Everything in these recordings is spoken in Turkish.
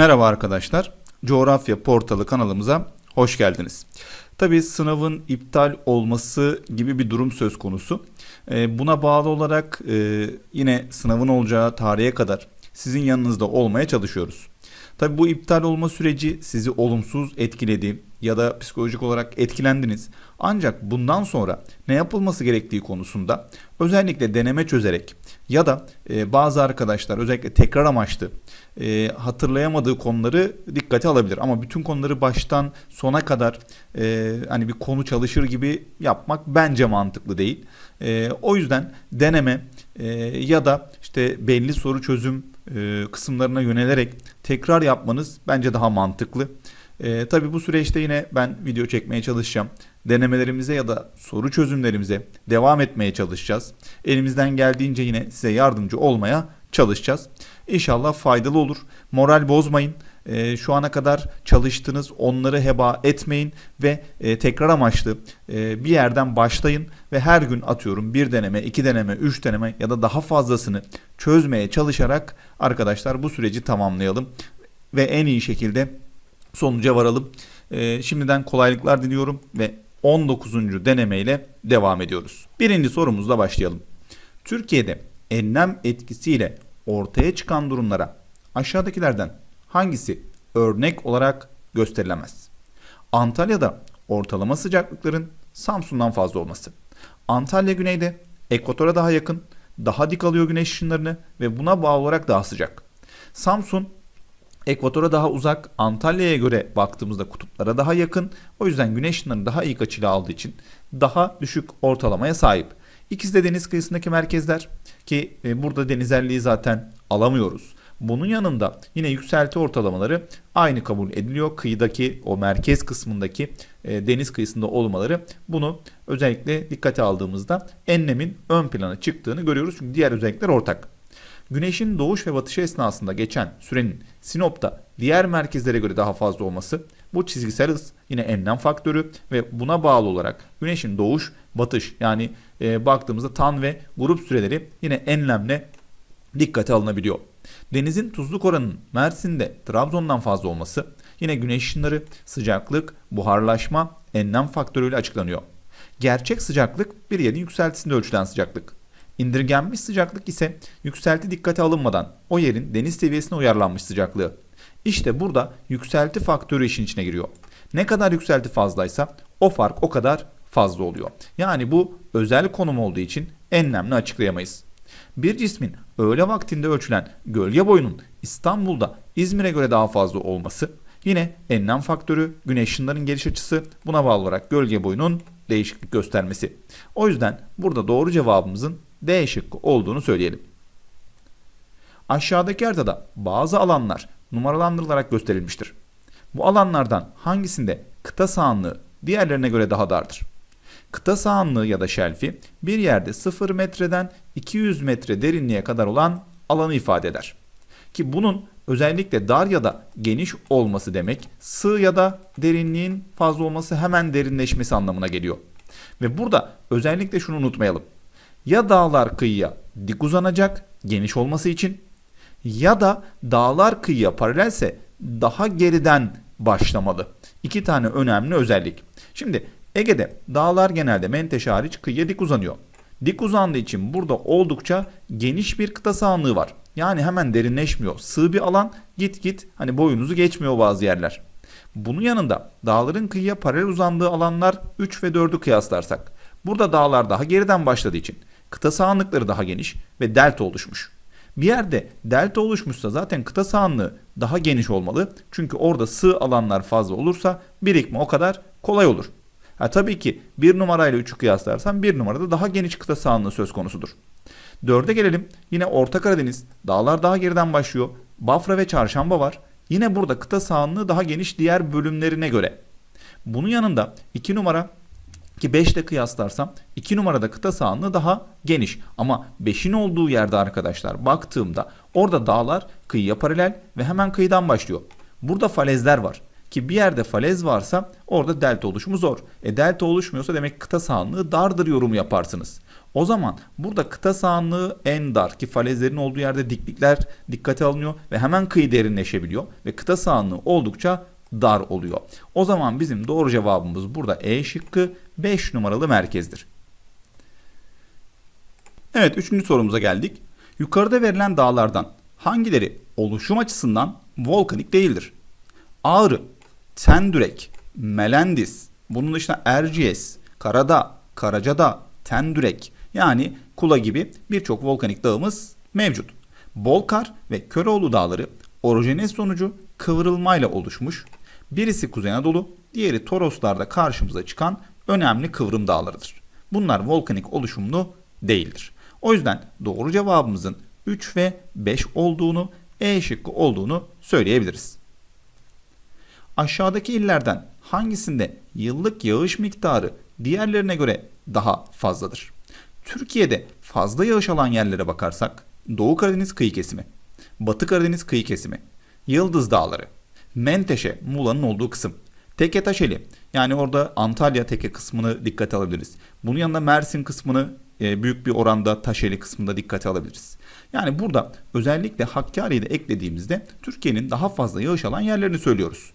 Merhaba arkadaşlar. Coğrafya Portalı kanalımıza hoş geldiniz. Tabii sınavın iptal olması gibi bir durum söz konusu. Ee, Buna bağlı olarak e, yine sınavın olacağı tarihe kadar sizin yanınızda olmaya çalışıyoruz. Tabii bu iptal olma süreci sizi olumsuz etkiledi ya da psikolojik olarak etkilendiniz. Ancak bundan sonra ne yapılması gerektiği konusunda özellikle deneme çözerek ya da e, bazı arkadaşlar özellikle tekrar amaçlı e, hatırlayamadığı konuları dikkate alabilir. Ama bütün konuları baştan sona kadar e, hani bir konu çalışır gibi yapmak bence mantıklı değil. E, o yüzden deneme e, ya da işte belli soru çözüm e, kısımlarına yönelerek tekrar yapmanız bence daha mantıklı. E, tabii bu süreçte yine ben video çekmeye çalışacağım. Denemelerimize ya da soru çözümlerimize devam etmeye çalışacağız. Elimizden geldiğince yine size yardımcı olmaya çalışacağız. İnşallah faydalı olur. Moral bozmayın. E, şu ana kadar çalıştınız onları heba etmeyin ve e, tekrar amaçlı e, bir yerden başlayın ve her gün atıyorum bir deneme, iki deneme, üç deneme ya da daha fazlasını çözmeye çalışarak arkadaşlar bu süreci tamamlayalım ve en iyi şekilde sonuca varalım. E, şimdiden kolaylıklar diliyorum ve 19. denemeyle devam ediyoruz. Birinci sorumuzla başlayalım. Türkiye'de enlem etkisiyle ortaya çıkan durumlara aşağıdakilerden hangisi örnek olarak gösterilemez? Antalya'da ortalama sıcaklıkların Samsun'dan fazla olması. Antalya güneyde ekvatora daha yakın, daha dik alıyor güneş ışınlarını ve buna bağlı olarak daha sıcak. Samsun ekvatora daha uzak, Antalya'ya göre baktığımızda kutuplara daha yakın. O yüzden güneş ışınlarını daha iyi açıyla aldığı için daha düşük ortalamaya sahip. İkisi de deniz kıyısındaki merkezler ki e, burada denizelliği zaten alamıyoruz. Bunun yanında yine yükselti ortalamaları aynı kabul ediliyor. Kıyıdaki o merkez kısmındaki e, deniz kıyısında olmaları bunu özellikle dikkate aldığımızda enlemin ön plana çıktığını görüyoruz. Çünkü diğer özellikler ortak. Güneşin doğuş ve batışı esnasında geçen sürenin Sinop'ta diğer merkezlere göre daha fazla olması bu çizgisel hız yine enlem faktörü ve buna bağlı olarak güneşin doğuş batış yani e, baktığımızda tan ve grup süreleri yine enlemle dikkate alınabiliyor. Denizin tuzluk oranının Mersin'de Trabzon'dan fazla olması yine güneş ışınları, sıcaklık, buharlaşma, enlem faktörüyle açıklanıyor. Gerçek sıcaklık bir yerin yükseltisinde ölçülen sıcaklık. İndirgenmiş sıcaklık ise yükselti dikkate alınmadan o yerin deniz seviyesine uyarlanmış sıcaklığı. İşte burada yükselti faktörü işin içine giriyor. Ne kadar yükselti fazlaysa o fark o kadar fazla oluyor. Yani bu özel konum olduğu için enlemle açıklayamayız. Bir cismin öğle vaktinde ölçülen gölge boyunun İstanbul'da İzmir'e göre daha fazla olması yine enlem faktörü, güneş ışınlarının geliş açısı buna bağlı olarak gölge boyunun değişiklik göstermesi. O yüzden burada doğru cevabımızın D şıkkı olduğunu söyleyelim. Aşağıdaki haritada bazı alanlar numaralandırılarak gösterilmiştir. Bu alanlardan hangisinde kıta sahanlığı diğerlerine göre daha dardır? Kıta sahanlığı ya da şelfi bir yerde 0 metreden 200 metre derinliğe kadar olan alanı ifade eder. Ki bunun özellikle dar ya da geniş olması demek sığ ya da derinliğin fazla olması hemen derinleşmesi anlamına geliyor. Ve burada özellikle şunu unutmayalım. Ya dağlar kıyıya dik uzanacak geniş olması için ya da dağlar kıyıya paralelse daha geriden başlamalı. İki tane önemli özellik. Şimdi Ege'de dağlar genelde menteşe hariç kıyıya dik uzanıyor. Dik uzandığı için burada oldukça geniş bir kıta sahanlığı var. Yani hemen derinleşmiyor. Sığ bir alan git git hani boyunuzu geçmiyor bazı yerler. Bunun yanında dağların kıyıya paralel uzandığı alanlar 3 ve 4'ü kıyaslarsak. Burada dağlar daha geriden başladığı için kıta sahanlıkları daha geniş ve delta oluşmuş. Bir yerde delta oluşmuşsa zaten kıta sahanlığı daha geniş olmalı. Çünkü orada sığ alanlar fazla olursa birikme o kadar kolay olur. Ha, tabii ki bir numarayla 3'ü kıyaslarsam bir numarada daha geniş kıta sahanlığı söz konusudur. 4'e gelelim. Yine Orta Karadeniz. Dağlar daha geriden başlıyor. Bafra ve Çarşamba var. Yine burada kıta sahanlığı daha geniş diğer bölümlerine göre. Bunun yanında 2 numara ki 5 ile kıyaslarsam 2 numarada kıta sahanlığı daha geniş. Ama 5'in olduğu yerde arkadaşlar baktığımda orada dağlar kıyıya paralel ve hemen kıyıdan başlıyor. Burada falezler var. Ki bir yerde falez varsa orada delta oluşumu zor. E delta oluşmuyorsa demek kıta sahanlığı dardır yorumu yaparsınız. O zaman burada kıta sahanlığı en dar ki falezlerin olduğu yerde diklikler dikkate alınıyor ve hemen kıyı derinleşebiliyor ve kıta sahanlığı oldukça dar oluyor. O zaman bizim doğru cevabımız burada E şıkkı 5 numaralı merkezdir. Evet üçüncü sorumuza geldik. Yukarıda verilen dağlardan hangileri oluşum açısından volkanik değildir? Ağrı, Tendürek, Melendis, bunun dışında Erciyes, Karadağ, Karacadağ, Tendürek yani Kula gibi birçok volkanik dağımız mevcut. Bolkar ve Köroğlu dağları orojenez sonucu kıvrılmayla oluşmuş. Birisi Kuzey Anadolu, diğeri Toroslarda karşımıza çıkan önemli kıvrım dağlarıdır. Bunlar volkanik oluşumlu değildir. O yüzden doğru cevabımızın 3 ve 5 olduğunu, E şıkkı olduğunu söyleyebiliriz. Aşağıdaki illerden hangisinde yıllık yağış miktarı diğerlerine göre daha fazladır? Türkiye'de fazla yağış alan yerlere bakarsak Doğu Karadeniz kıyı kesimi, Batı Karadeniz kıyı kesimi, Yıldız Dağları, Menteşe, Muğla'nın olduğu kısım, Teke Taşeli yani orada Antalya Teke kısmını dikkate alabiliriz. Bunun yanında Mersin kısmını e, büyük bir oranda Taşeli kısmında dikkate alabiliriz. Yani burada özellikle Hakkari'yi de eklediğimizde Türkiye'nin daha fazla yağış alan yerlerini söylüyoruz.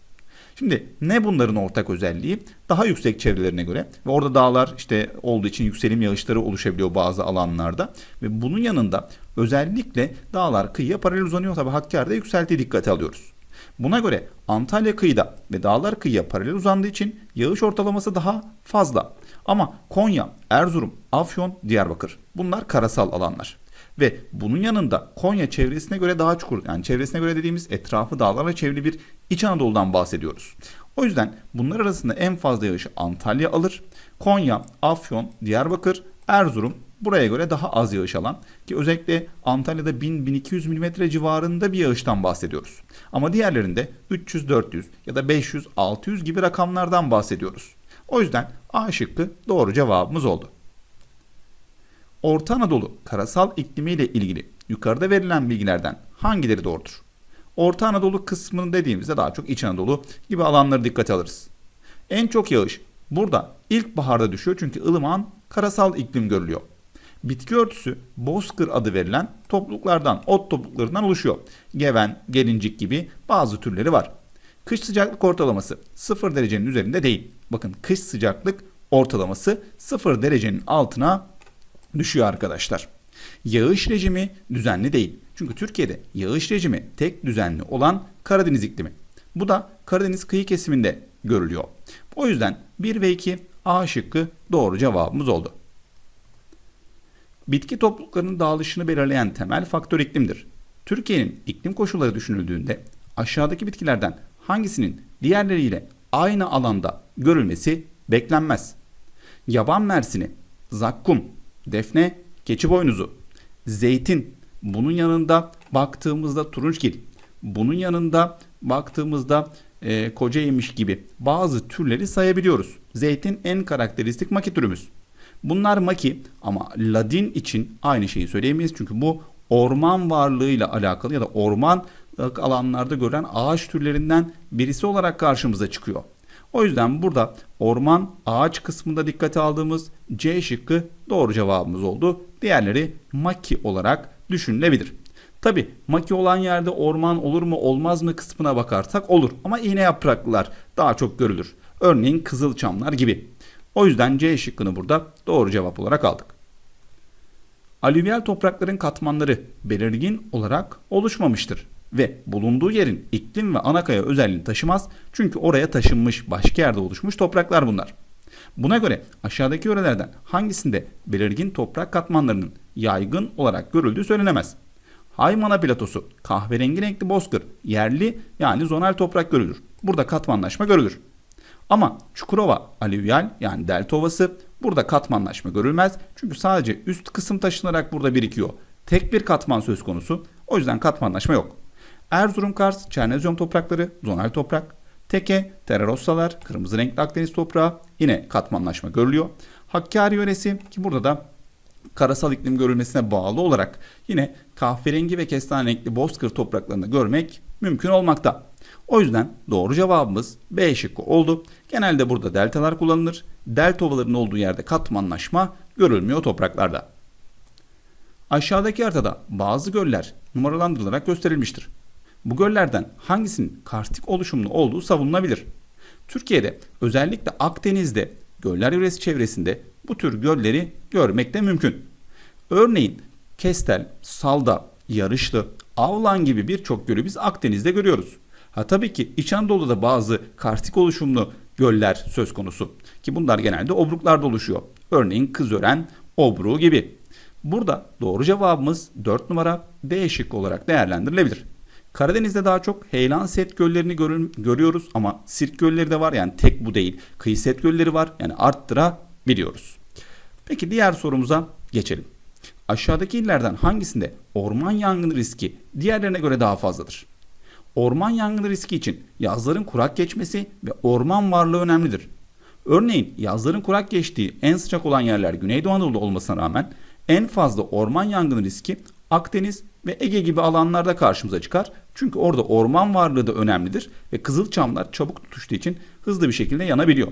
Şimdi ne bunların ortak özelliği? Daha yüksek çevrelerine göre ve orada dağlar işte olduğu için yükselim yağışları oluşabiliyor bazı alanlarda ve bunun yanında özellikle dağlar kıyıya paralel uzanıyor tabi Hakkari'de yükseltiği dikkate alıyoruz. Buna göre Antalya kıyıda ve dağlar kıyıya paralel uzandığı için yağış ortalaması daha fazla. Ama Konya, Erzurum, Afyon, Diyarbakır bunlar karasal alanlar. Ve bunun yanında Konya çevresine göre daha çukur yani çevresine göre dediğimiz etrafı dağlarla çevrili bir İç Anadolu'dan bahsediyoruz. O yüzden bunlar arasında en fazla yağışı Antalya alır. Konya, Afyon, Diyarbakır, Erzurum buraya göre daha az yağış alan ki özellikle Antalya'da 1000-1200 mm civarında bir yağıştan bahsediyoruz. Ama diğerlerinde 300-400 ya da 500-600 gibi rakamlardan bahsediyoruz. O yüzden A şıkkı doğru cevabımız oldu. Orta Anadolu karasal iklimiyle ilgili yukarıda verilen bilgilerden hangileri doğrudur? Orta Anadolu kısmını dediğimizde daha çok İç Anadolu gibi alanları dikkate alırız. En çok yağış burada ilkbaharda düşüyor çünkü ılıman karasal iklim görülüyor. Bitki örtüsü bozkır adı verilen topluluklardan, ot topluluklarından oluşuyor. Geven, gelincik gibi bazı türleri var. Kış sıcaklık ortalaması 0 derecenin üzerinde değil. Bakın kış sıcaklık ortalaması 0 derecenin altına düşüyor arkadaşlar. Yağış rejimi düzenli değil. Çünkü Türkiye'de yağış rejimi tek düzenli olan Karadeniz iklimi. Bu da Karadeniz kıyı kesiminde görülüyor. O yüzden 1 ve 2 A şıkkı doğru cevabımız oldu. Bitki topluluklarının dağılışını belirleyen temel faktör iklimdir. Türkiye'nin iklim koşulları düşünüldüğünde aşağıdaki bitkilerden hangisinin diğerleriyle aynı alanda görülmesi beklenmez. Yaban mersini, zakkum, defne, keçi boynuzu, zeytin, bunun yanında baktığımızda turunçgil, bunun yanında baktığımızda e, koca yemiş gibi bazı türleri sayabiliyoruz. Zeytin en karakteristik maki türümüz. Bunlar maki ama ladin için aynı şeyi söyleyemeyiz. Çünkü bu orman varlığıyla alakalı ya da orman alanlarda görülen ağaç türlerinden birisi olarak karşımıza çıkıyor. O yüzden burada orman ağaç kısmında dikkate aldığımız C şıkkı doğru cevabımız oldu. Diğerleri maki olarak düşünülebilir. Tabi maki olan yerde orman olur mu olmaz mı kısmına bakarsak olur ama iğne yapraklılar daha çok görülür. Örneğin kızılçamlar gibi. O yüzden C şıkkını burada doğru cevap olarak aldık. Alüvyal toprakların katmanları belirgin olarak oluşmamıştır ve bulunduğu yerin iklim ve anakaya özelliğini taşımaz çünkü oraya taşınmış başka yerde oluşmuş topraklar bunlar. Buna göre aşağıdaki yörelerden hangisinde belirgin toprak katmanlarının yaygın olarak görüldüğü söylenemez. Haymana platosu kahverengi renkli bozkır yerli yani zonal toprak görülür. Burada katmanlaşma görülür. Ama Çukurova alüvyal yani delta ovası burada katmanlaşma görülmez. Çünkü sadece üst kısım taşınarak burada birikiyor. Tek bir katman söz konusu. O yüzden katmanlaşma yok. Erzurum Kars, Çernezyum toprakları, zonal toprak. Teke, Terrarossalar, kırmızı renkli Akdeniz toprağı yine katmanlaşma görülüyor. Hakkari yöresi ki burada da karasal iklim görülmesine bağlı olarak yine kahverengi ve kestane renkli bozkır topraklarını görmek mümkün olmakta. O yüzden doğru cevabımız B şıkkı oldu. Genelde burada deltalar kullanılır. Delta ovalarının olduğu yerde katmanlaşma görülmüyor topraklarda. Aşağıdaki haritada bazı göller numaralandırılarak gösterilmiştir. Bu göllerden hangisinin karstik oluşumlu olduğu savunulabilir. Türkiye'de özellikle Akdeniz'de göller yöresi çevresinde bu tür gölleri görmek de mümkün. Örneğin Kestel, Salda, Yarışlı, Avlan gibi birçok gölü biz Akdeniz'de görüyoruz. Ha tabii ki İç Anadolu'da bazı karstik oluşumlu göller söz konusu ki bunlar genelde obruklarda oluşuyor. Örneğin Kızören, Obruğu gibi. Burada doğru cevabımız 4 numara D şıkkı olarak değerlendirilebilir. Karadeniz'de daha çok heyelan set göllerini görün, görüyoruz ama sirk gölleri de var yani tek bu değil. Kıyı set gölleri var yani arttırabiliyoruz. Peki diğer sorumuza geçelim. Aşağıdaki illerden hangisinde orman yangını riski diğerlerine göre daha fazladır? Orman yangını riski için yazların kurak geçmesi ve orman varlığı önemlidir. Örneğin yazların kurak geçtiği en sıcak olan yerler Güneydoğu Anadolu olmasına rağmen en fazla orman yangını riski Akdeniz ve Ege gibi alanlarda karşımıza çıkar. Çünkü orada orman varlığı da önemlidir ve kızılçamlar çabuk tutuştuğu için hızlı bir şekilde yanabiliyor.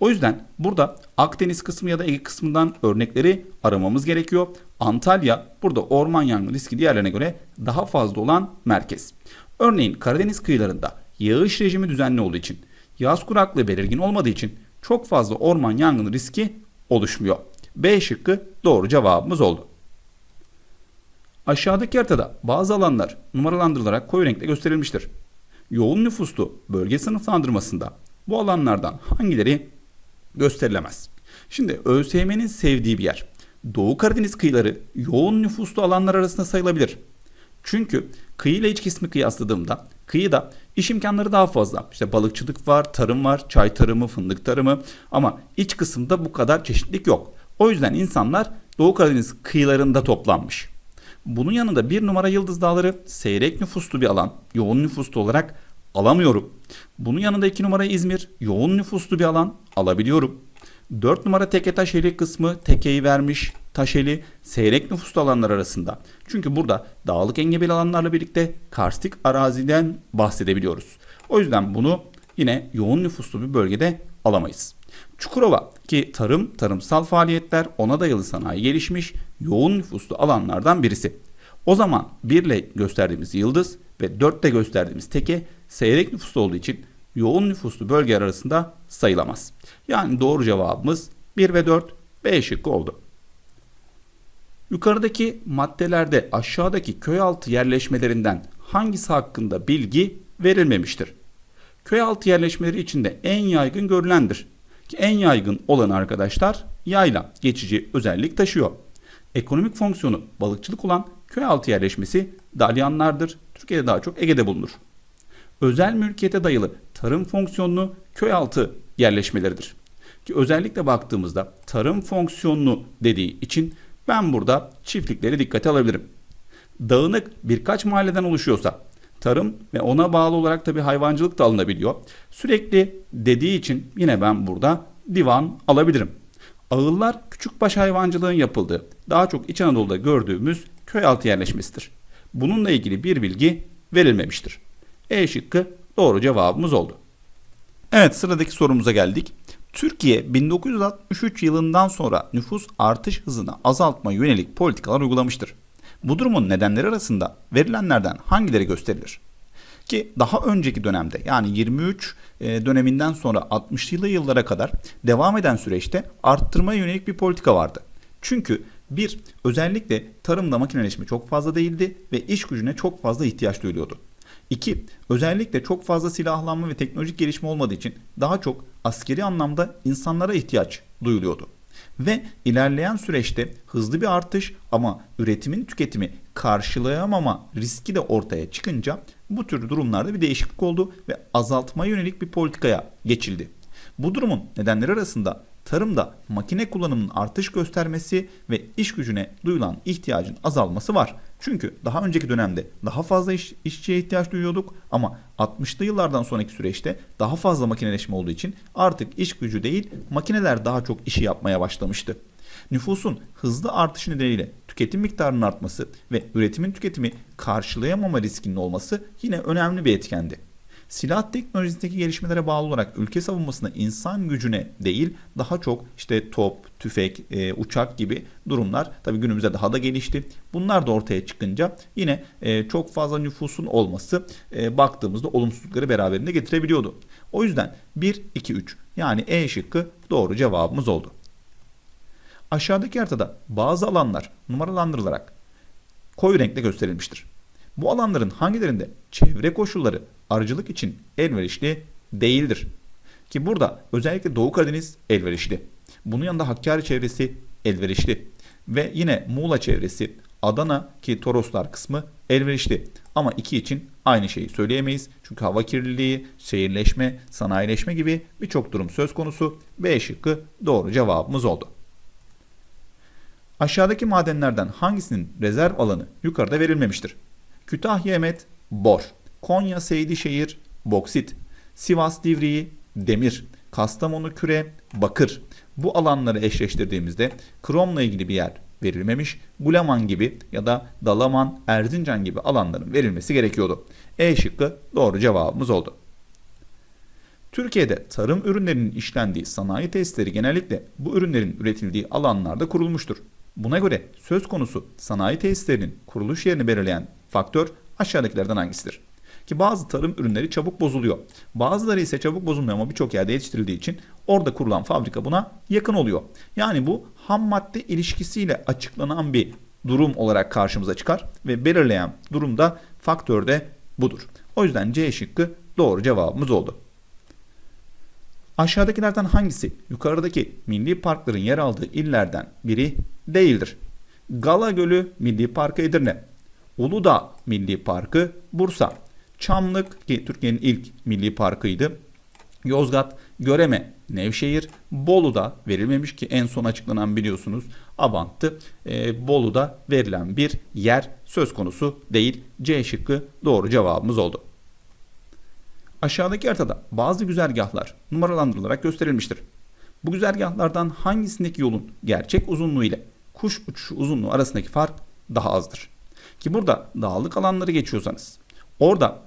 O yüzden burada Akdeniz kısmı ya da Ege kısmından örnekleri aramamız gerekiyor. Antalya burada orman yangını riski diğerlerine göre daha fazla olan merkez. Örneğin Karadeniz kıyılarında yağış rejimi düzenli olduğu için, yaz kuraklığı belirgin olmadığı için çok fazla orman yangını riski oluşmuyor. B şıkkı doğru cevabımız oldu. Aşağıdaki haritada bazı alanlar numaralandırılarak koyu renkle gösterilmiştir. Yoğun nüfuslu bölge sınıflandırmasında bu alanlardan hangileri gösterilemez? Şimdi ÖSYM'nin sevdiği bir yer. Doğu Karadeniz kıyıları yoğun nüfuslu alanlar arasında sayılabilir. Çünkü kıyı ile iç kesimi kıyasladığımda kıyıda iş imkanları daha fazla. İşte balıkçılık var, tarım var, çay tarımı, fındık tarımı ama iç kısımda bu kadar çeşitlilik yok. O yüzden insanlar Doğu Karadeniz kıyılarında toplanmış. Bunun yanında bir numara Yıldız Dağları seyrek nüfuslu bir alan, yoğun nüfuslu olarak alamıyorum. Bunun yanında iki numara İzmir, yoğun nüfuslu bir alan alabiliyorum. 4 numara Teke Taşeli kısmı tekeyi vermiş Taşeli seyrek nüfuslu alanlar arasında. Çünkü burada dağlık engebeli alanlarla birlikte karstik araziden bahsedebiliyoruz. O yüzden bunu yine yoğun nüfuslu bir bölgede alamayız. Çukurova ki tarım, tarımsal faaliyetler, ona dayalı sanayi gelişmiş yoğun nüfuslu alanlardan birisi. O zaman 1 ile gösterdiğimiz yıldız ve 4 ile gösterdiğimiz teke seyrek nüfuslu olduğu için yoğun nüfuslu bölgeler arasında sayılamaz. Yani doğru cevabımız 1 ve 4 B şıkkı oldu. Yukarıdaki maddelerde aşağıdaki köy altı yerleşmelerinden hangisi hakkında bilgi verilmemiştir? Köy altı yerleşmeleri içinde en yaygın görülendir. Ki en yaygın olan arkadaşlar yayla geçici özellik taşıyor. Ekonomik fonksiyonu balıkçılık olan köy altı yerleşmesi dalyanlardır. Türkiye'de daha çok Ege'de bulunur. Özel mülkiyete dayalı tarım fonksiyonlu köy altı yerleşmeleridir. Ki özellikle baktığımızda tarım fonksiyonlu dediği için ben burada çiftlikleri dikkate alabilirim. Dağınık birkaç mahalleden oluşuyorsa tarım ve ona bağlı olarak tabi hayvancılık da alınabiliyor. Sürekli dediği için yine ben burada divan alabilirim. Ağıllar küçükbaş hayvancılığın yapıldığı daha çok İç Anadolu'da gördüğümüz köy altı yerleşmesidir. Bununla ilgili bir bilgi verilmemiştir. E şıkkı doğru cevabımız oldu. Evet sıradaki sorumuza geldik. Türkiye 1963 yılından sonra nüfus artış hızını azaltma yönelik politikalar uygulamıştır. Bu durumun nedenleri arasında verilenlerden hangileri gösterilir? Ki daha önceki dönemde yani 23 e, döneminden sonra 60'lı yıllara kadar devam eden süreçte arttırmaya yönelik bir politika vardı. Çünkü bir özellikle tarımda makineleşme çok fazla değildi ve iş gücüne çok fazla ihtiyaç duyuluyordu. İki, özellikle çok fazla silahlanma ve teknolojik gelişme olmadığı için daha çok askeri anlamda insanlara ihtiyaç duyuluyordu. Ve ilerleyen süreçte hızlı bir artış ama üretimin tüketimi karşılayamama riski de ortaya çıkınca bu tür durumlarda bir değişiklik oldu ve azaltma yönelik bir politikaya geçildi. Bu durumun nedenleri arasında tarımda makine kullanımının artış göstermesi ve iş gücüne duyulan ihtiyacın azalması var. Çünkü daha önceki dönemde daha fazla iş, işçiye ihtiyaç duyuyorduk ama 60'lı yıllardan sonraki süreçte daha fazla makineleşme olduğu için artık iş gücü değil makineler daha çok işi yapmaya başlamıştı. Nüfusun hızlı artışı nedeniyle tüketim miktarının artması ve üretimin tüketimi karşılayamama riskinin olması yine önemli bir etkendi. Silah teknolojisindeki gelişmelere bağlı olarak ülke savunmasında insan gücüne değil daha çok işte top, tüfek, e, uçak gibi durumlar tabii günümüzde daha da gelişti. Bunlar da ortaya çıkınca yine e, çok fazla nüfusun olması e, baktığımızda olumsuzlukları beraberinde getirebiliyordu. O yüzden 1, 2, 3 yani E şıkkı doğru cevabımız oldu. Aşağıdaki haritada bazı alanlar numaralandırılarak koyu renkle gösterilmiştir. Bu alanların hangilerinde çevre koşulları arıcılık için elverişli değildir? Ki burada özellikle Doğu Karadeniz elverişli. Bunun yanında Hakkari çevresi elverişli. Ve yine Muğla çevresi, Adana ki Toroslar kısmı elverişli. Ama iki için aynı şeyi söyleyemeyiz. Çünkü hava kirliliği, şehirleşme, sanayileşme gibi birçok durum söz konusu. B şıkkı doğru cevabımız oldu. Aşağıdaki madenlerden hangisinin rezerv alanı yukarıda verilmemiştir? Kütahya Emet, bor. Konya Seydişehir, boksit. Sivas Divriği, demir. Kastamonu Küre, bakır. Bu alanları eşleştirdiğimizde kromla ilgili bir yer verilmemiş. Guleman gibi ya da Dalaman, Erzincan gibi alanların verilmesi gerekiyordu. E şıkkı doğru cevabımız oldu. Türkiye'de tarım ürünlerinin işlendiği sanayi tesisleri genellikle bu ürünlerin üretildiği alanlarda kurulmuştur. Buna göre söz konusu sanayi tesislerinin kuruluş yerini belirleyen faktör aşağıdakilerden hangisidir? Ki bazı tarım ürünleri çabuk bozuluyor. Bazıları ise çabuk bozulmuyor ama birçok yerde yetiştirildiği için orada kurulan fabrika buna yakın oluyor. Yani bu ham madde ilişkisiyle açıklanan bir durum olarak karşımıza çıkar ve belirleyen durumda faktör de budur. O yüzden C şıkkı doğru cevabımız oldu. Aşağıdakilerden hangisi yukarıdaki milli parkların yer aldığı illerden biri değildir? Gala Gölü Milli Parkı Edirne, Uludağ Milli Parkı Bursa, Çamlık ki Türkiye'nin ilk milli parkıydı. Yozgat, Göreme, Nevşehir, Bolu'da verilmemiş ki en son açıklanan biliyorsunuz Abant'tı. Ee, Bolu'da verilen bir yer söz konusu değil. C şıkkı doğru cevabımız oldu. Aşağıdaki haritada bazı güzergahlar numaralandırılarak gösterilmiştir. Bu güzergahlardan hangisindeki yolun gerçek uzunluğu ile kuş uçuşu uzunluğu arasındaki fark daha azdır? Ki burada dağlık alanları geçiyorsanız orada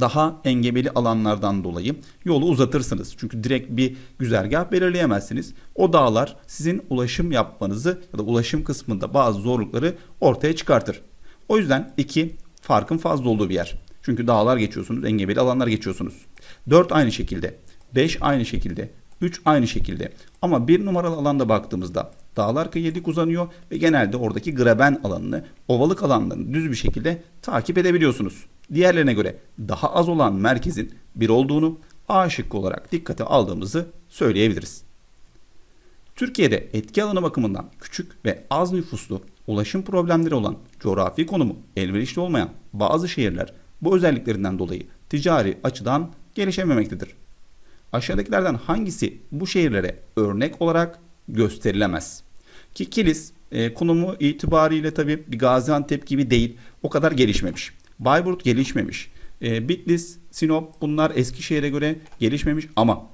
daha engebeli alanlardan dolayı yolu uzatırsınız. Çünkü direkt bir güzergah belirleyemezsiniz. O dağlar sizin ulaşım yapmanızı ya da ulaşım kısmında bazı zorlukları ortaya çıkartır. O yüzden 2 farkın fazla olduğu bir yer. Çünkü dağlar geçiyorsunuz, engebeli alanlar geçiyorsunuz. 4 aynı şekilde, 5 aynı şekilde, 3 aynı şekilde. Ama bir numaralı alanda baktığımızda dağlar kıyıdik uzanıyor ve genelde oradaki graben alanını, ovalık alanlarını düz bir şekilde takip edebiliyorsunuz. Diğerlerine göre daha az olan merkezin bir olduğunu A şıkkı olarak dikkate aldığımızı söyleyebiliriz. Türkiye'de etki alanı bakımından küçük ve az nüfuslu, ulaşım problemleri olan, coğrafi konumu elverişli olmayan bazı şehirler bu özelliklerinden dolayı ticari açıdan gelişememektedir. Aşağıdakilerden hangisi bu şehirlere örnek olarak gösterilemez? Ki Kilis e, konumu itibariyle tabi Gaziantep gibi değil, o kadar gelişmemiş. Bayburt gelişmemiş. E, Bitlis, Sinop bunlar Eskişehir'e göre gelişmemiş ama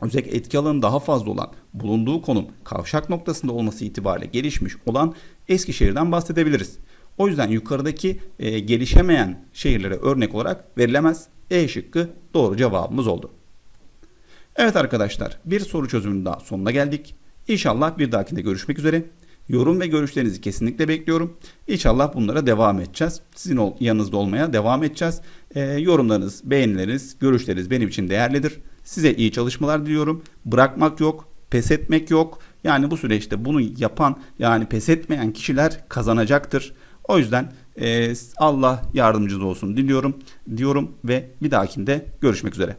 özellikle etki alanı daha fazla olan bulunduğu konum kavşak noktasında olması itibariyle gelişmiş olan Eskişehir'den bahsedebiliriz. O yüzden yukarıdaki e, gelişemeyen şehirlere örnek olarak verilemez. E şıkkı doğru cevabımız oldu. Evet arkadaşlar bir soru çözümünün daha sonuna geldik. İnşallah bir dahakinde görüşmek üzere. Yorum ve görüşlerinizi kesinlikle bekliyorum. İnşallah bunlara devam edeceğiz. Sizin yanınızda olmaya devam edeceğiz. E, yorumlarınız, beğenileriniz, görüşleriniz benim için değerlidir. Size iyi çalışmalar diliyorum. Bırakmak yok, pes etmek yok. Yani bu süreçte bunu yapan yani pes etmeyen kişiler kazanacaktır. O yüzden e, Allah yardımcınız olsun diliyorum diyorum ve bir dahakinde görüşmek üzere.